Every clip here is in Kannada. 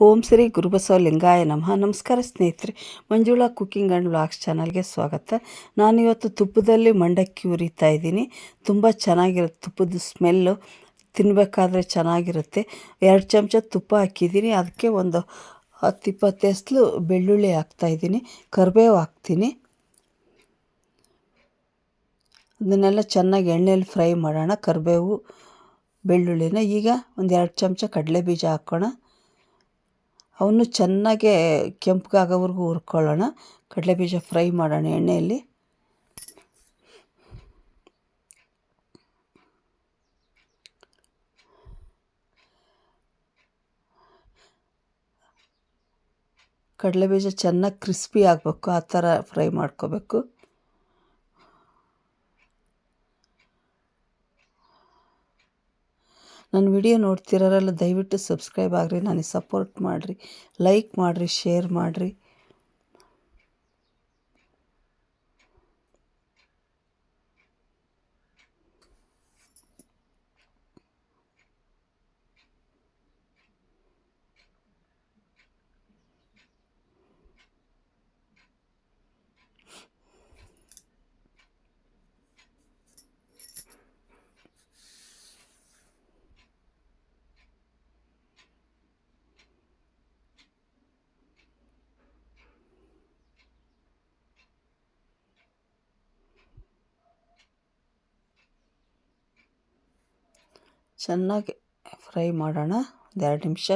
ಓಂ ಶ್ರೀ ಗುರುಬಸವ ಲಿಂಗಾಯ ನಮಃ. ನಮಸ್ಕಾರ ಸ್ನೇಹಿತರೆ, ಮಂಜುಳಾ ಕುಕ್ಕಿಂಗ್ ಆ್ಯಂಡ್ ವ್ಲಾಗ್ಸ್ ಚಾನಲ್ಗೆ ಸ್ವಾಗತ. ನಾನಿವತ್ತು ತುಪ್ಪದಲ್ಲಿ ಮಂಡಕ್ಕಿ ಉರಿತಾ ಇದ್ದೀನಿ. ತುಂಬ ಚೆನ್ನಾಗಿರುತ್ತೆ ತುಪ್ಪದ ಸ್ಮೆಲ್ಲು. ತಿನ್ನಬೇಕಾದ್ರೆ ಚೆನ್ನಾಗಿರುತ್ತೆ. ಎರಡು ಚಮಚ ತುಪ್ಪ ಹಾಕಿದ್ದೀನಿ. ಅದಕ್ಕೆ ಒಂದು ಹತ್ತು ಇಪ್ಪತ್ತು ಎಸ್ಲು ಬೆಳ್ಳುಳ್ಳಿ ಹಾಕ್ತಾಯಿದ್ದೀನಿ ಕರಿಬೇವು ಹಾಕ್ತೀನಿ. ಅದನ್ನೆಲ್ಲ ಚೆನ್ನಾಗಿ ಎಣ್ಣೆಯಲ್ಲಿ ಫ್ರೈ ಮಾಡೋಣ. ಕರಿಬೇವು, ಬೆಳ್ಳುಳ್ಳಿನ. ಈಗ ಒಂದು ಎರಡು ಚಮಚ ಕಡಲೆ ಬೀಜ ಹಾಕ್ಕೋಣ ಅವನ್ನು ಚೆನ್ನಾಗೆ ಕೆಂಪಗಾಗೋವರೆಗೂ ಹುರ್ಕೊಳ್ಳೋಣ. ಕಡಲೆ ಬೀಜ ಫ್ರೈ ಮಾಡೋಣ ಎಣ್ಣೆಯಲ್ಲಿ. ಕಡಲೆ ಬೀಜ ಚೆನ್ನಾಗಿ ಕ್ರಿಸ್ಪಿ ಆಗಬೇಕು, ಆ ಥರ ಫ್ರೈ ಮಾಡ್ಕೋಬೇಕು. ನನ್ನ ವಿಡಿಯೋ ನೋಡ್ತಿರೋರೆಲ್ಲ ದಯವಿಟ್ಟು ಸಬ್ಸ್ಕ್ರೈಬ್ ಆಗಿರಿ ನನಗೆ ಸಪೋರ್ಟ್ ಮಾಡಿರಿ ಲೈಕ್ ಮಾಡಿರಿ ಶೇರ್ ಮಾಡಿರಿ. ಚೆನ್ನಾಗಿ ಫ್ರೈ ಮಾಡೋಣ. ಒಂದೆರಡು ನಿಮಿಷ.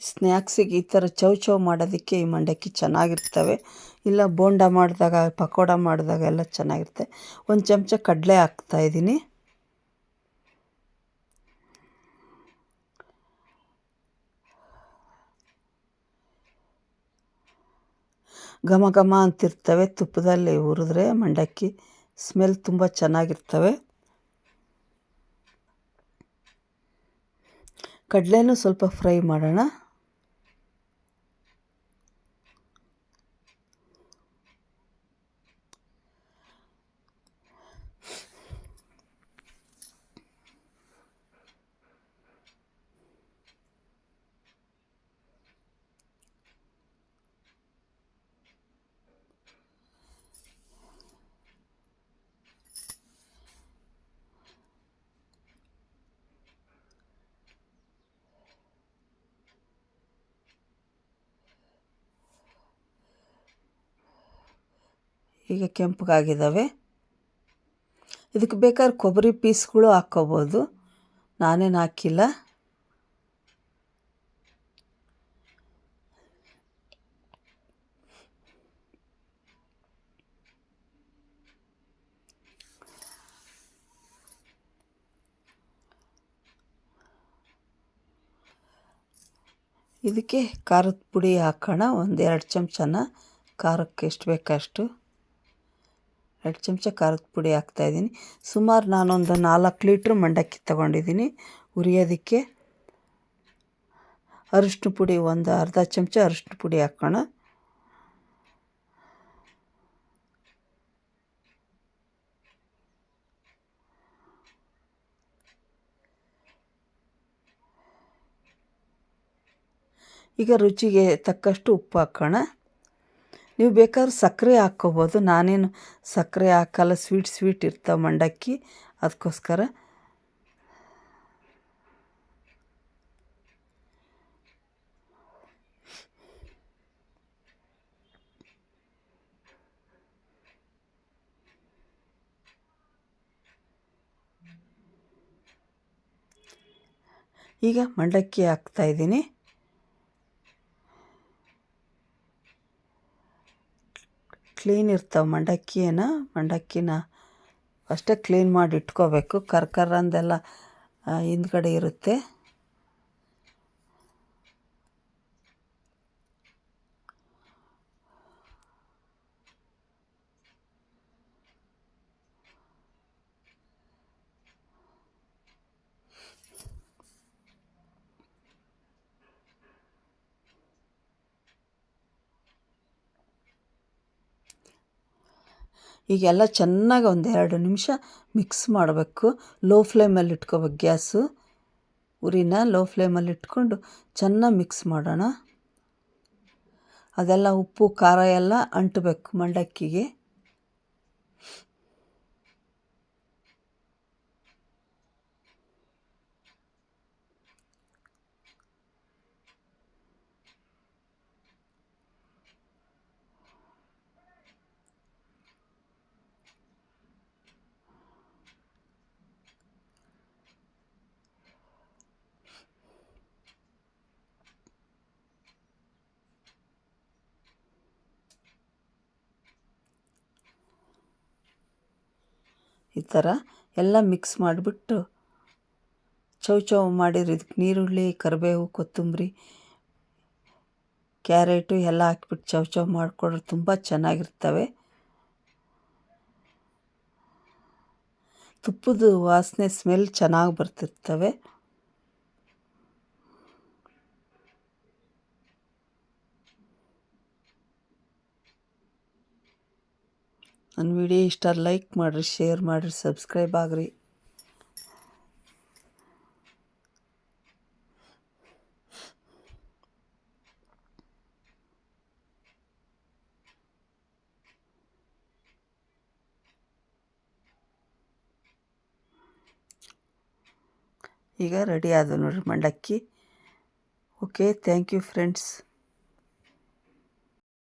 ಸ್ನ್ಯಾಕ್ಸಿಗೆ ಈ ಥರ ಚೌ ಚೌ ಮಾಡೋದಕ್ಕೆ ಈ ಮಂಡಕ್ಕಿ ಚೆನ್ನಾಗಿರ್ತವೆ. ಇಲ್ಲ ಬೋಂಡ ಮಾಡಿದಾಗ, ಪಕೋಡ ಮಾಡಿದಾಗ ಎಲ್ಲ ಚೆನ್ನಾಗಿರುತ್ತೆ. ಒಂದು ಚಮಚ ಕಡಲೆ ಹಾಕ್ತಾಯಿದ್ದೀನಿ ಘಮ ಘಮ ಅಂತಿರ್ತವೆ. ತುಪ್ಪದಲ್ಲಿ ಹುರಿದ್ರೆ ಮಂಡಕ್ಕಿ ಸ್ಮೆಲ್ ತುಂಬ ಚೆನ್ನಾಗಿರ್ತವೆ. ಕಡಲೆನೂ ಸ್ವಲ್ಪ ಫ್ರೈ ಮಾಡೋಣ. ಈಗ ಕೆಂಪಗಾಗಿದ್ದಾವೆ ಇದಕ್ಕೆ ಬೇಕಾದ್ರೆ ಕೊಬ್ಬರಿ ಪೀಸ್ಗಳು ಹಾಕ್ಕೋಬೋದು. ನಾನೇನು ಹಾಕಿಲ್ಲ. ಇದಕ್ಕೆ ಖಾರದ ಪುಡಿ ಹಾಕೋಣ. ಒಂದೆರಡು ಚಮಚನ ಖಾರಕ್ಕೆ ಎಷ್ಟು ಬೇಕಷ್ಟು. ಎರಡು ಚಮಚ ಖಾರದ ಪುಡಿ ಹಾಕ್ತಾಯಿದ್ದೀನಿ ಸುಮಾರು ನಾನೊಂದು ನಾಲ್ಕು ಲೀಟ್ರ್ ಮಂಡಕ್ಕಿ ತೊಗೊಂಡಿದ್ದೀನಿ. ಹುರಿಯೋದಕ್ಕೆ ಅರಿಶಿನ ಪುಡಿ ಒಂದು ಅರ್ಧ ಚಮಚ ಅರಿಶಿನ ಪುಡಿ ಹಾಕೋಣ. ಈಗ ರುಚಿಗೆ ತಕ್ಕಷ್ಟು ಉಪ್ಪು ಹಾಕೋಣ. ನೀವು ಬೇಕಾದ್ರೆ ಸಕ್ಕರೆ ಹಾಕ್ಕೋಬೋದು. ನಾನೇನು ಸಕ್ಕರೆ ಹಾಕಲ್ಲ, ಸ್ವೀಟ್ ಸ್ವೀಟ್ ಇರ್ತಾವೆ ಮಂಡಕ್ಕಿ. ಅದಕ್ಕೋಸ್ಕರ ಈಗ ಮಂಡಕ್ಕಿ ಹಾಕ್ತಾಯಿದ್ದೀನಿ ಕ್ಲೀನ್ ಇರ್ತಾವೆ ಮಂಡಕ್ಕಿನ ಮಂಡಕ್ಕಿನ ಅಷ್ಟೇ ಕ್ಲೀನ್ ಮಾಡಿ ಇಟ್ಕೋಬೇಕು. ಕರ್ ಅಂದೆಲ್ಲ ಹಿಂದ್ಗಡೆ ಇರುತ್ತೆ. ಈಗೆಲ್ಲ ಚೆನ್ನಾಗಿ ಒಂದು ಎರಡು ನಿಮಿಷ ಮಿಕ್ಸ್ ಮಾಡಬೇಕು. ಲೋ ಫ್ಲೇಮಲ್ಲಿ ಇಟ್ಕೋಬೇಕು ಗ್ಯಾಸು. ಉರಿನ ಲೋ ಫ್ಲೇಮಲ್ಲಿ ಇಟ್ಕೊಂಡು ಚೆನ್ನಾಗಿ ಮಿಕ್ಸ್ ಮಾಡೋಣ. ಅದೆಲ್ಲ ಉಪ್ಪು, ಖಾರ ಎಲ್ಲ ಅಂಟಬೇಕು ಮಂಡಕ್ಕಿಗೆ. ಈ ಥರ ಎಲ್ಲ ಮಿಕ್ಸ್ ಮಾಡಿಬಿಟ್ಟು ಚೌ ಚೌ ಮಾಡಿದ್ರೆ ಇದಕ್ಕೆ ನೀರುಳ್ಳಿ, ಕರಿಬೇವು, ಕೊತ್ತಂಬರಿ ಕ್ಯಾರೆಟು ಎಲ್ಲ ಹಾಕ್ಬಿಟ್ಟು ಚೌ ಚೌ ಮಾಡಿಕೊಡ್ರೆ ತುಂಬ ಚೆನ್ನಾಗಿರ್ತವೆ. ತುಪ್ಪದ ವಾಸನೆ ಸ್ಮೆಲ್ ಚೆನ್ನಾಗಿ ಬರ್ತಿರ್ತವೆ. ನನ್ನ ವಿಡಿಯೋ ಇಷ್ಟ ಲೈಕ್ ಮಾಡಿರಿ ಶೇರ್ ಮಾಡಿರಿ ಸಬ್ಸ್ಕ್ರೈಬ್ ಆಗಿರಿ. ಈಗ ರೆಡಿ ಆದ ನೋಡ್ರಿ ಮಂಡಕ್ಕಿ. Okay thank you friends